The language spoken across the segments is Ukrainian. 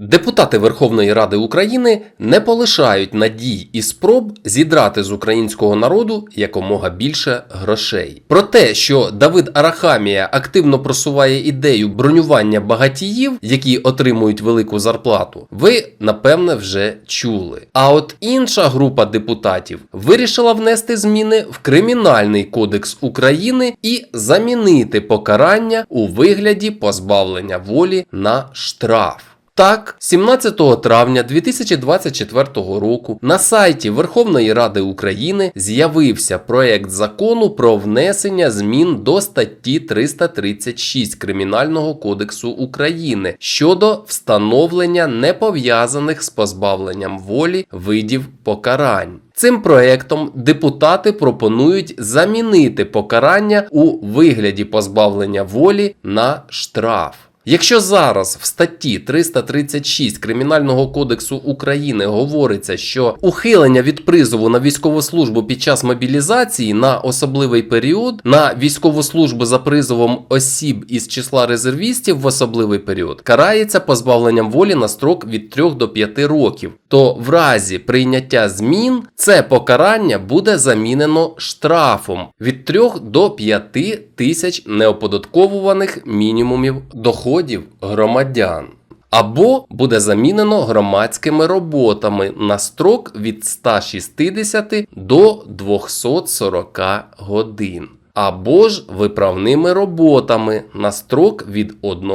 Депутати Верховної Ради України не полишають надій і спроб зідрати з українського народу якомога більше грошей. Про те, що Давид Арахамія активно просуває ідею бронювання багатіїв, які отримують велику зарплату, ви напевне вже чули. А от інша група депутатів вирішила внести зміни в Кримінальний кодекс України і замінити покарання у вигляді позбавлення волі на штраф. Так, 17 травня 2024 року на сайті Верховної Ради України з'явився проект закону про внесення змін до статті 336 Кримінального кодексу України щодо встановлення непов'язаних з позбавленням волі видів покарань. Цим проектом депутати пропонують замінити покарання у вигляді позбавлення волі на штраф. Якщо зараз в статті 336 Кримінального кодексу України говориться, що ухилення від призову на військову службу під час мобілізації на особливий період, на військову службу за призовом осіб із числа резервістів в особливий період, карається позбавленням волі на строк від 3 до 5 років, то в разі прийняття змін це покарання буде замінено штрафом від 3 до 5 тисяч неоподатковуваних мінімумів доходів громадян. Або буде замінено громадськими роботами на строк від 160 до 240 годин. Або ж виправними роботами на строк від 1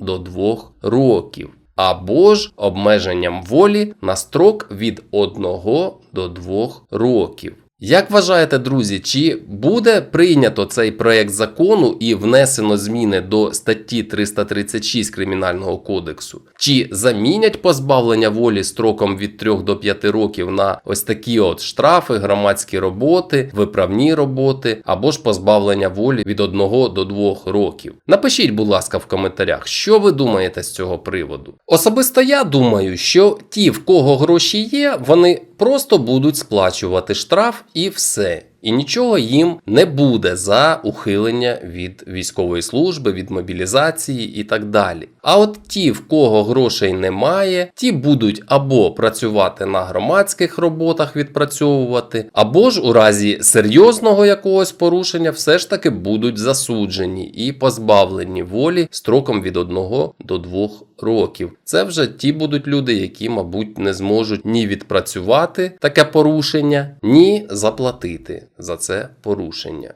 до 2 років. Або ж обмеженням волі на строк від 1 до 2 років. Як вважаєте, друзі, чи буде прийнято цей проект закону і внесено зміни до статті 336 Кримінального кодексу? Чи замінять позбавлення волі строком від 3 до 5 років на ось такі от штрафи, громадські роботи, виправні роботи або ж позбавлення волі від 1 до 2 років? Напишіть, будь ласка, в коментарях, що ви думаєте з цього приводу. Особисто я думаю, що ті, в кого гроші є, вони просто будуть сплачувати штраф і все. І нічого їм не буде за ухилення від військової служби, від мобілізації і так далі. А от ті, в кого грошей немає, ті будуть або працювати на громадських роботах, відпрацьовувати, або ж у разі серйозного якогось порушення все ж таки будуть засуджені і позбавлені волі строком від 1 до 2 років. Це вже ті будуть люди, які, мабуть, не зможуть ні відпрацювати таке порушення, ні заплатити за це порушення.